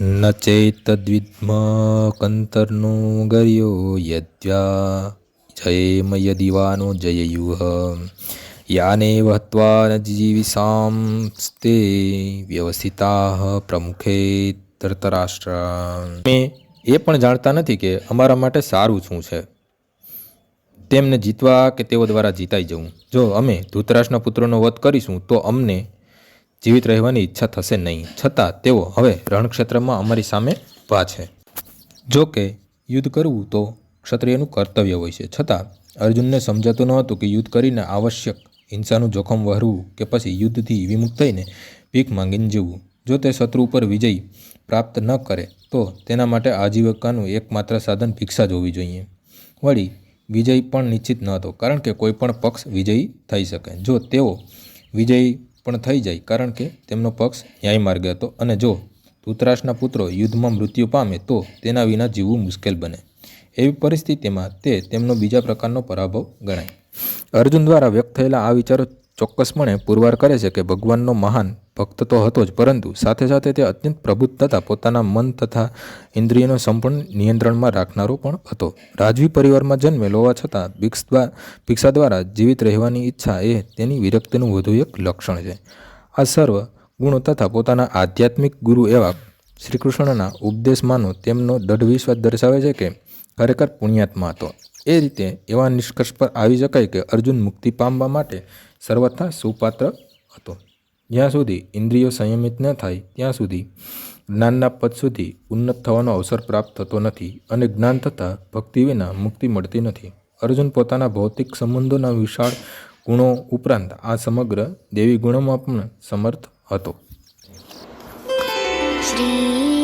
ન ચેતદ્વિદ્મ કંતરનો ગર્યો યદ્યા જયેમ યદિવાનો જયયુહ યાને વહત્વા ન જીવિષાં સ્તે વ્યવસ્થિતા પ્રમુખે ધૃતરાષ્ટ્ર મે એ પણ જાણતા નથી કે અમારા માટે સારું શું છે? તેમને જીતવા કે તેઓ દ્વારા જીતાઈ જવું? જો અમે ધૃતરાષ્ટ્રના પુત્રોનો વધ કરીશું, તો અમને જીવિત રહેવાની ઈચ્છા થશે નહીં. છતાં, તેઓ હવે રણક્ષેત્રમાં અમારી સામે ઊભા છે. જો કે, યુદ્ધ કરવું તો ક્ષત્રિયનું કર્તવ્ય હોય છે. છતાં, અર્જુનને સમજાતું ન હતું કે યુદ્ધ કરીને આવશ્યક હિંસાનું જોખમ વહરવું કે પછી યુદ્ધથી વિમુક્ત થઈને ભીખ માંગીને જીવવું. જો તે શત્રુ ઉપર વિજય પ્રાપ્ત ન કરે, તો તેના માટે આજીવિકાનું એકમાત્ર સાધન ભિક્ષા જ હોવી જોઈએ. વળી, વિજય પણ નિશ્ચિત ન હતો, કારણ કે કોઈપણ પક્ષ વિજયી થઈ શકે. જો તેઓ વિજયી પણ થઈ જાય કારણ કે તેમનો પક્ષ ન્યાય માર્ગે હતો અને જો ધૃતરાષ્ટ્રના પુત્રો યુદ્ધમાં મૃત્યુ પામે તો તેના વિના જીવવું મુશ્કેલ બને. એવી પરિસ્થિતિમાં તે તેમનો બીજા પ્રકારનો પરાભવ ગણાય. અર્જુન દ્વારા વ્યક્ત થયેલા આ વિચારો ચોક્કસપણે પુરવાર કરે છે કે ભગવાનનો મહાન ભક્ત તો હતો જ, પરંતુ સાથે સાથે તે અત્યંત પ્રબુદ્ધ તથા પોતાના મન તથા ઇન્દ્રિયનો સંપૂર્ણ નિયંત્રણમાં રાખનારો પણ હતો. રાજવી પરિવારમાં જન્મેલ હોવા છતાં ભિક્ષ ભિક્ષા દ્વારા જીવિત રહેવાની ઈચ્છા એ તેની વિરક્તિનું વધુ એક લક્ષણ છે. આ સર્વ ગુણો તથા પોતાના આધ્યાત્મિક ગુરુ એવા શ્રી કૃષ્ણના ઉપદેશમાંનો તેમનો દઢ વિશ્વાસ દર્શાવે છે કે ખરેખર પુણ્યાત્મા હતો. એ રીતે એવા નિષ્કર્ષ પર આવી શકાય કે અર્જુન મુક્તિ પામવા માટે સર્વથા સુપાત્ર હતો. જ્યાં સુધી ઇન્દ્રિયો સંયમિત ન થાય, ત્યાં સુધી જ્ઞાનના પદ સુધી ઉન્નત થવાનો અવસર પ્રાપ્ત થતો નથી અને જ્ઞાન થતાં ભક્તિ વિના મુક્તિ મળતી નથી. અર્જુન પોતાના ભૌતિક સંબંધોના વિશાળ ગુણો ઉપરાંત આ સમગ્ર દેવી ગુણોમાં પણ સમર્થ હતો. શ્રી